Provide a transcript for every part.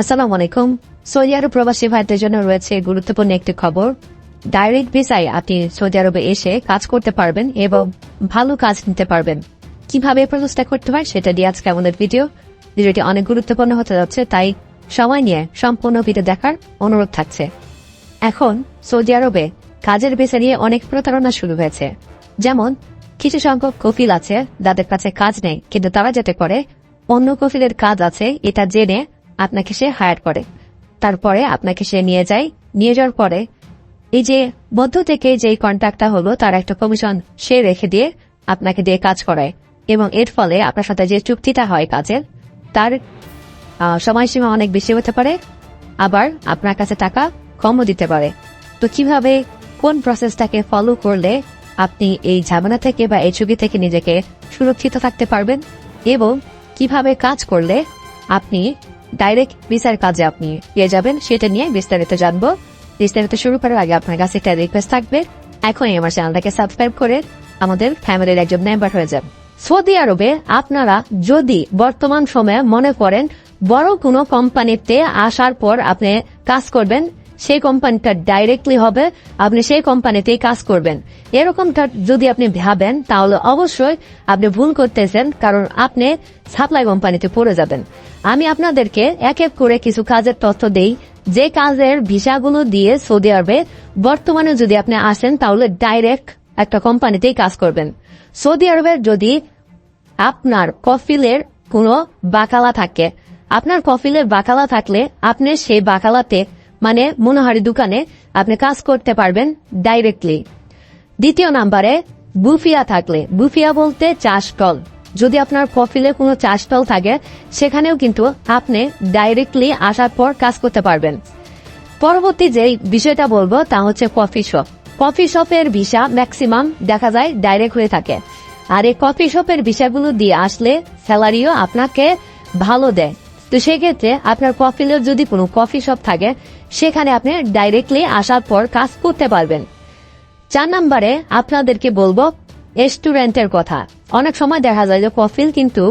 আসসালামু আলাইকুম। সৌদি আরব প্রবাসী ভাইদের জন্য রয়েছে গুরুত্বপূর্ণ একটি খবর। ডাইরেক্ট ভিসায় আপনি সৌদি আরবে এসে কাজ করতে পারবেন এবং ভালো কাজ নিতে পারবেন। কীভাবে প্রচেষ্টা করতে হয় সেটা দিয়ে আজকে আমাদের ভিডিও ভিডিওটি অনেক গুরুত্বপূর্ণ হতে যাচ্ছে, তাই সময় নিয়ে সম্পূর্ণ ভিডিও দেখার অনুরোধ থাকছে। এখন সৌদি আরবে কাজের ভিসা নিয়ে অনেক প্রতারণা শুরু হয়েছে। যেমন, কিছু সংখ্যক কফিল আছে, যাদের কাছে কাজ নেই, কিন্তু তারা যেতে করে অন্য কফিলের কাজ আছে, এটা জেনে আপনাকে সে হায়ার করে। তারপরে আপনাকে সে নিয়ে যায়। নিয়ে যাওয়ার পরে এই যে মধ্য থেকে যে কন্ট্রাক্টটা হলো, তার একটা কমিশন সে রেখে দিয়ে আপনাকে দিয়ে কাজ করায়। এবং এর ফলে আপনার সাথে যে চুক্তিটা হয় কাজের, তার সময়সীমা অনেক বেশি হতে পারে, আবার আপনার কাছে টাকা কমও দিতে পারে। তো কীভাবে, কোন প্রসেসটাকে ফলো করলে আপনি এই ঝামেলা থেকে বা এই ঝুঁকি থেকে নিজেকে সুরক্ষিত থাকতে পারবেন? এবং কীভাবে কাজ করলে আপনি ডাইরেক্ট ভিসার কাজে আপনি পেয়ে যাবেন, সেটা নিয়ে বিস্তারিত জানব। বিস্তারিত শুরু করার আগে আপনার কাছে একটা রিকোয়েস্ট থাকবে। এখনই আমার চ্যানেলটাকে সাবস্ক্রাইব করে আমাদের ফ্যামিলির একজন মেম্বার হয়ে যান। সৌদি আরবে আপনারা যদি বর্তমান সময়ে মনে করেন বড় কোনো কোম্পানিতে আসার পর আপনি কাজ করবেন সেই কোম্পানিটা ডাইরেক্টলি হবে, আপনি সেই কোম্পানিতেই কাজ করবেন। এরকমটা যদি আপনি ভাবেন, তাহলে অবশ্যই আপনি ভুল করতেছেন, কারণ আপনি সাপ্লাই কোম্পানিতে পড়ে যাবেন। আমি আপনাদেরকে এক এক করে কিছু কাজের তথ্য দেই। যে কাজের ভিসাগুলো দিয়ে সৌদি আরবে বর্তমানে যদি আপনি আসেন, তাহলে ডাইরেক্ট একটা কোম্পানিতেই কাজ করবেন। সৌদি আরবের যদি আপনার কফিলের কোনো বাকালা থাকে, আপনার কফিলের বাকালা থাকলে আপনি সেই বাকালাতে মানে মনোহারি দোকানে আপনি কাজ করতে পারবেন ডাইরেক্টলি দ্বিতীয় নাম্বারে বুফিয়া থাকলে, বুফিয়া বলতে চাষ টল যদি আপনার কফিলে কোনো চাষ টল থাকে, সেখানেও কিন্তু আপনি ডাইরেক্টলি আসার পর কাজ করতে পারবেন। পরবর্তী যে বিষয়টা বলব তা হচ্ছে কফি শপ কফি শপের ভিসা ম্যাক্সিমাম দেখা যায় ডাইরেক্ট হয়ে থাকে। আর এই কফি শপের ভিসাগুলো দিয়ে আসলে স্যালারিও আপনাকে ভালো দেয়। তো সেক্ষেত্রে আপনার কফিলের যদি কোনো কফি শপ থাকে, সেখানে আপনি ডাইরেক্টলি আসার পর কাজ করতে পারবেন। চার নম্বরে আপনাদেরকে বলব রেস্টুরেন্টের কথা। অনেক সময় দেখা যায় যে কফিল কিন্তু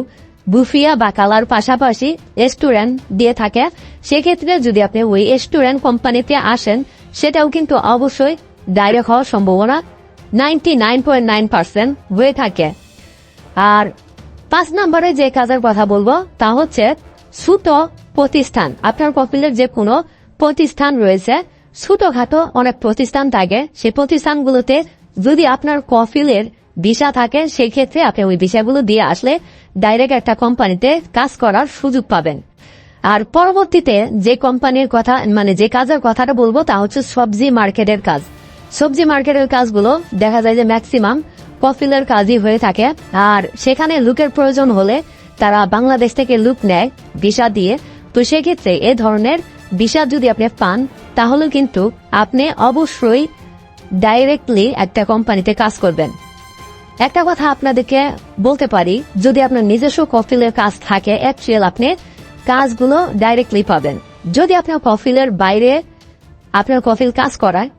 বুফিয়া বা কালার পাশাপাশি রেস্টুরেন্ট দিয়ে থাকে। সেক্ষেত্রে যদি আপনি ওই রেস্টুরেন্ট কোম্পানিতে আসেন, সেটাও কিন্তু অবশ্যই ডাইরেক্ট হওয়ার সম্ভাবনা ninety nine point nine percent হয়ে থাকে। আর পাঁচ নম্বরে যে কাজের কথা বলব, তা হচ্ছে ছোট প্রতিষ্ঠান। আপনার কপিলের যে কোনো প্রতিষ্ঠান রয়েছে, ছোটখাটো অনেক প্রতিষ্ঠান থাকে। সেই প্রতিষ্ঠানগুলোতে যদি আপনার কফিলের ভিসা থাকে, সেই ক্ষেত্রে আপনি ওই ভিসাগুলো দিয়ে আসলে ডাইরেক্ট একটা কোম্পানিতে কাজ করার সুযোগ পাবেন। আর পরবর্তীতে যে কোম্পানির কথা মানে যে কাজের কথাটা বলব, তা হচ্ছে সবজি মার্কেটের কাজ। সবজি মার্কেটের কাজগুলো দেখা যায় যে ম্যাক্সিমাম কফিলের কাজই হয়ে থাকে। আর সেখানে লুকের প্রয়োজন হলে তারা বাংলাদেশ থেকে লুক নেয়, ভিসা দিয়ে। তো সেক্ষেত্রে এ ধরনের ভিসা যদি আপনি পান, তাহলে কিন্তু আপনি অবশ্যই ডাইরেক্টলি একটা কোম্পানিতে কাজ করবেন। একটা কথা আপনাদেরকে বলতে পারি, যদি আপনার নিজস্ব কফিলের কাজ থাকে অ্যাকচুয়াল আপনি কাজগুলো ডাইরেক্টলি পাবেন। যদি আপনার কফিলের বাইরে আপনার কফিল কাজ করায়,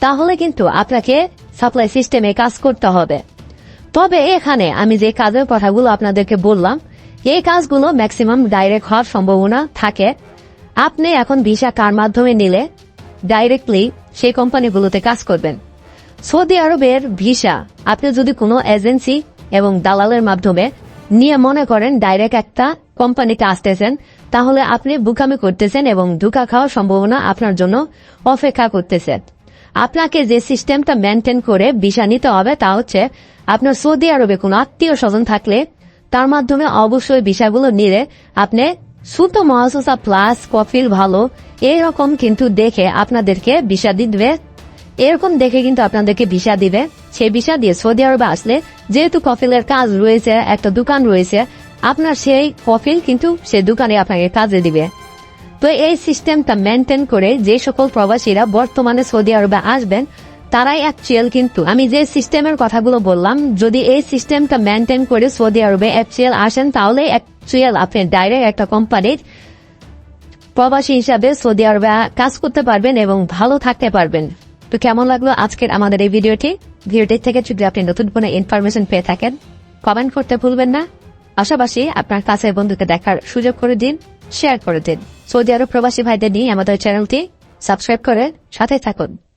তাহলে কিন্তু আপনাকে সাপ্লাই সিস্টেমে কাজ করতে হবে। তবে এখানে আমি যে কাজের কথাগুলো আপনাদেরকে বললাম, এই কাজগুলো ম্যাক্সিমাম ডাইরেক্ট হওয়ার সম্ভাবনা থাকে। আপনি এখন ভিসা কার মাধ্যমে নিলে ডাইরেক্টলি সেই কোম্পানিগুলোতে কাজ করবেন। সৌদি আরবের ভিসা, আপনি যদি কোনো এজেন্সি এবং দালালের মাধ্যমে নিয়ে মনে করেন ডাইরেক্ট একটা কোম্পানিতে আসতেছেন, তাহলে আপনি বুকামি করতেছেন এবং ধোকা খাওয়ার সম্ভাবনা আপনার জন্য অপেক্ষা করতেছে। আপনাকে যে সিস্টেমটা মেনটেন করে ভিসা নিতে হবে তা হচ্ছে, আপনার সৌদি আরবে কোনো আত্মীয় স্বজন থাকলে তার মাধ্যমে অবশ্যই ভিসাগুলো নিলে আপনি সুতো মহাসোসা প্লাস কফিল ভালো, এরকম কিন্তু দেখে আপনাদেরকে ভিসা দিবে। এরকম দেখে কিন্তু আপনাদেরকে ভিসা দিবে। সেই ভিসা দিয়ে সৌদি আরবে আসলে যেহেতু কফিলের কাজ রয়েছে, একটা দোকান রয়েছে, আপনার সেই কফিল কিন্তু সে দোকানে আপনাকে কাজে দিবে। তো এই সিস্টেমটা মেনটেন করে যে সকল প্রবাসীরা বর্তমানে সৌদি আরবে আসবেন, তারাই অ্যাকচুয়াল কিন্তু। আমি যে সিস্টেমের কথাগুলো বললাম, যদি এই সিস্টেমটা মেনটেন করে সৌদি আরবে অ্যাকচুয়াল আসেন, তাহলে অ্যাকচুয়াল আপনি ডাইরেক্ট একটা কোম্পানির প্রবাসী হিসাবে সৌদি আরবে কাজ করতে পারবেন এবং ভালো থাকতে পারবেন। তো কেমন লাগল আজকের আমাদের এই ভিডিওটি? ভিডিওটি থেকে যদি আপনি নতুন কোনো ইনফরমেশন পেয়ে থাকেন কমেন্ট করতে ভুলবেন না। পাশাপাশি আপনার কাছের বন্ধুকে দেখার সুযোগ করে দিন। শেয়ার করে দিন। সৌদি আরব প্রবাসী ভাইদের নিয়ে আমাদের চ্যানেলটি সাবস্ক্রাইব করে সাথে থাকুন।